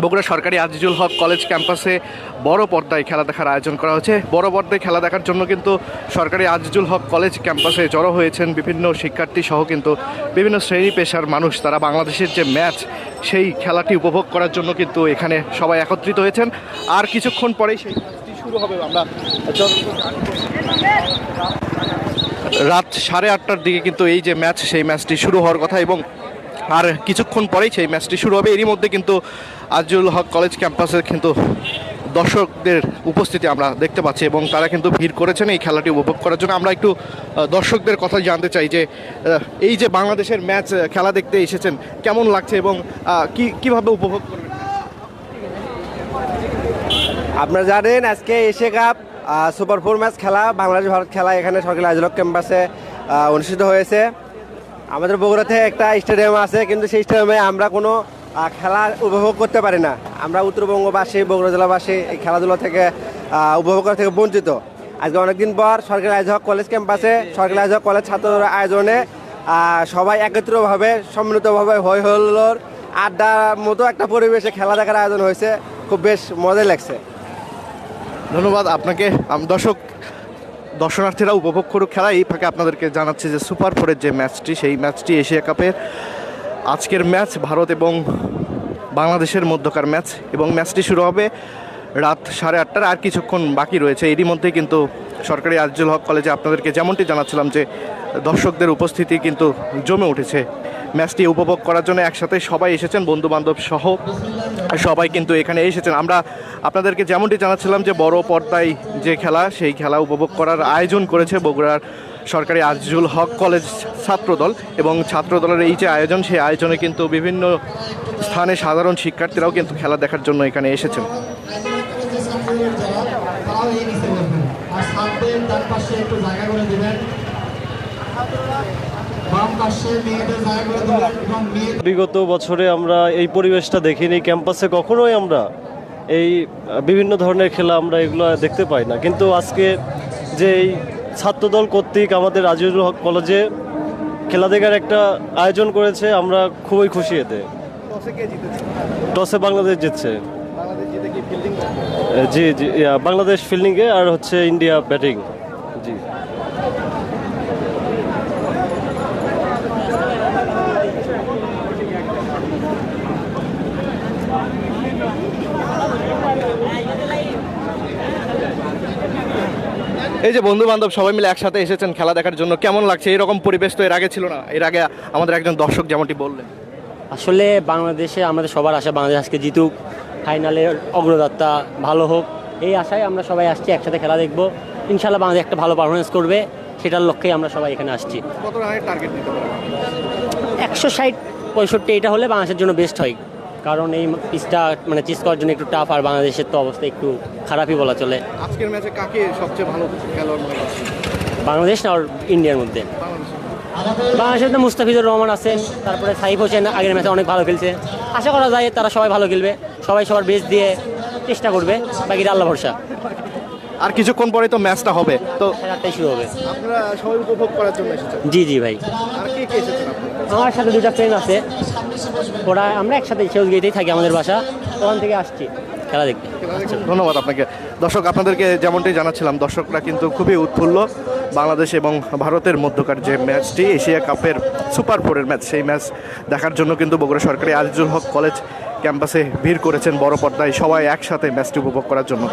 বগুড়া সরকারি আজিজুল হক কলেজ ক্যাম্পাসে বড় পর্দায় খেলা দেখার আয়োজন করা হয়েছে বড় পর্দায় খেলা দেখার জন্য কিন্তু সরকারি আজিজুল হক কলেজ ক্যাম্পাসে জড়ো হয়েছেন বিভিন্ন শিক্ষার্থী সহ কিন্তু বিভিন্ন শ্রেণি পেশার মানুষ। তারা বাংলাদেশের যে ম্যাচ, সেই খেলাটি উপভোগ করার জন্য কিন্তু এখানে সবাই একত্রিত হয়েছেন। আর কিছুক্ষণ পরেই সেই ম্যাচটি শুরু হবে। আমরা রাত সাড়ে আটটার দিকে কিন্তু এই যে ম্যাচ, সেই ম্যাচটি শুরু হওয়ার কথা এবং আর কিছুক্ষণ পরেই সেই ম্যাচটি শুরু হবে। এরই মধ্যে কিন্তু আজিজুল হক কলেজ ক্যাম্পাসে কিন্তু দর্শকদের উপস্থিতি আমরা দেখতে পাচ্ছি এবং তারা কিন্তু ভিড় করেছেন এই খেলাটি উপভোগ করার জন্য। আমরা একটু দর্শকদের কথা জানতে চাই যে এই যে বাংলাদেশের ম্যাচ খেলা দেখতে এসেছেন, কেমন লাগছে এবং কি, কীভাবে উপভোগ করবেন? আপনারা জানেন, আজকে Asia cup super four match খেলা বাংলাদেশ ভারত খেলা এখানে সরকারি আজলক ক্যাম্পাসে অনুষ্ঠিত হয়েছে। আমাদের বগুড়াতে একটা স্টেডিয়াম আছে, কিন্তু সেই স্টেডিয়ামে আমরা কোনো খেলা উপভোগ করতে পারি না। আমরা উত্তরবঙ্গবাসী, বগুড়া জেলাবাসী এই খেলাধুলা থেকে উপভোগ করা থেকে বঞ্চিত। আজকে অনেকদিন পর সরকারি আয়োজক কলেজ ক্যাম্পাসে, সরকারি আয়োজক কলেজ ছাত্র আয়োজনে সবাই একত্রিতভাবে, সম্মিলিতভাবে হই হল্লোর আড্ডার মতো একটা পরিবেশে খেলা দেখার আয়োজন হয়েছে। খুব বেশ মজাই লাগছে। ধন্যবাদ আপনাকে। দর্শক দর্শনার্থীরা উপভোগ করুক খেলা। এই ফাঁকে আপনাদেরকে জানাচ্ছি যে সুপার ফোরের যে ম্যাচটি, সেই ম্যাচটি এশিয়া কাপের আজকের ম্যাচ ভারত এবং বাংলাদেশের মধ্যকার ম্যাচ। এবং ম্যাচটি শুরু হবে রাত সাড়ে আটটার, আর কিছুক্ষণ বাকি রয়েছে। এরই মধ্যে কিন্তু সরকারি আজিজুল হক কলেজে আপনাদেরকে যেমনটি জানাচ্ছিলাম যে দর্শকদের উপস্থিতি কিন্তু জমে উঠেছে। ম্যাচটি উপভোগ করার জন্য একসাথে সবাই এসেছেন বন্ধু বান্ধব সহ সবাই কিন্তু এখানে এসেছেন। আমরা আপনাদেরকে যেমনটি জানাচ্ছিলাম যে বড় পর্দায় যে খেলা, সেই খেলা উপভোগ করার আয়োজন করেছে বগুড়ার সরকারি আজিজুল হক কলেজ ছাত্রদল এবং ছাত্রদলের এই যে আয়োজন, সেই আয়োজনে কিন্তু বিভিন্ন স্থানে সাধারণ শিক্ষার্থীরাও কিন্তু খেলা দেখার জন্য এখানে এসেছেন। সামনের ডান পাশে একটু জায়গা করে দিবেন। মেয়েদের মেয়েদের বিগত বছরে আমরা এই পরিবেশটা দেখিনি ক্যাম্পাসে কখনোই আমরা এই বিভিন্ন ধরনের খেলা আমরা এগুলো দেখতে পাই না। কিন্তু আজকে যে এই ছাত্রদল কর্তৃক আমাদের আজিজুল হক কলেজে খেলা দেখার একটা আয়োজন করেছে আমরা খুবই খুশি এতে। টসে বাংলাদেশ জিতছে। জি জি বাংলাদেশ ফিল্ডিংয়ে আর হচ্ছে ইন্ডিয়া ব্যাটিং। জি। এই যে বন্ধু বান্ধব সবাই মিলে একসাথে এসেছেন খেলা দেখার জন্য কেমন লাগছে? এরকম পরিবেশ তো এর আগে ছিল না। এর আগে আমাদের একজন দর্শক যেমনটি বললেন। আসলে বাংলাদেশে আমাদের সবার আশা বাংলাদেশ আজকে জিতুক। ফাইনালের অগ্রযাত্রা ভালো হোক। এই আশায় আমরা সবাই আসছি একসাথে খেলা দেখব। ইনশাল্লাহ বাংলাদেশ একটা ভালো পারফরমেন্স করবে। সেটার লক্ষ্যেই আমরা সবাই এখানে আসছি। একশো ষাট পঁয়ষট্টি এটা হলে বাংলাদেশের জন্য বেস্ট হয়। কারণ এই পিচটা মানে চিজ করার জন্য একটু টাফ আর বাংলাদেশের তো অবস্থা একটু খারাপই বলা চলে। আজকের ম্যাচে কাকে সবচেয়ে ভালো খেলোয়াড় বাংলাদেশ না আর ইন্ডিয়ার মধ্যে। বাংলাদেশের তো মুস্তাফিজুর রহমান আছেন তারপরে সাইফ হোসেন আগের ম্যাচে অনেক ভালো খেলছে। আশা করা যায় তারা সবাই ভালো খেলবে সবাই সবার বেস দিয়ে চেষ্টা করবে বাকিটা আল্লাহ ভরসা। আর কিছুক্ষণ পরে তো ম্যাচটা হবে তো আটটায় শুরু হবে। আপনারা সবাই উপভোগ করার জন্য এসেছেন? জি জি ভাই। আর কে কে এসেছেন আমার সাথে দুটা ফ্রেন্ড আছে ওরা আমরা একসাথে সেউজ গেটেই থাকি আমাদের বাসা ওখান থেকে আসছি। খেলা দেখতে ধন্যবাদ আপনাকে। দর্শক, আপনাদেরকে যেমনটি জানাচ্ছিলাম, দর্শকরা কিন্তু খুবই উৎফুল্ল। বাংলাদেশ এবং ভারতের মধ্যকার যে ম্যাচটি, এশিয়া কাপের সুপার ফোরের ম্যাচ, সেই ম্যাচ দেখার জন্য কিন্তু বগুড়া সরকারি আজিজুল হক কলেজ ক্যাম্পাসে ভিড় করেছেন বড় পর্দায় সবাই একসাথে ম্যাচটি উপভোগ করার জন্য।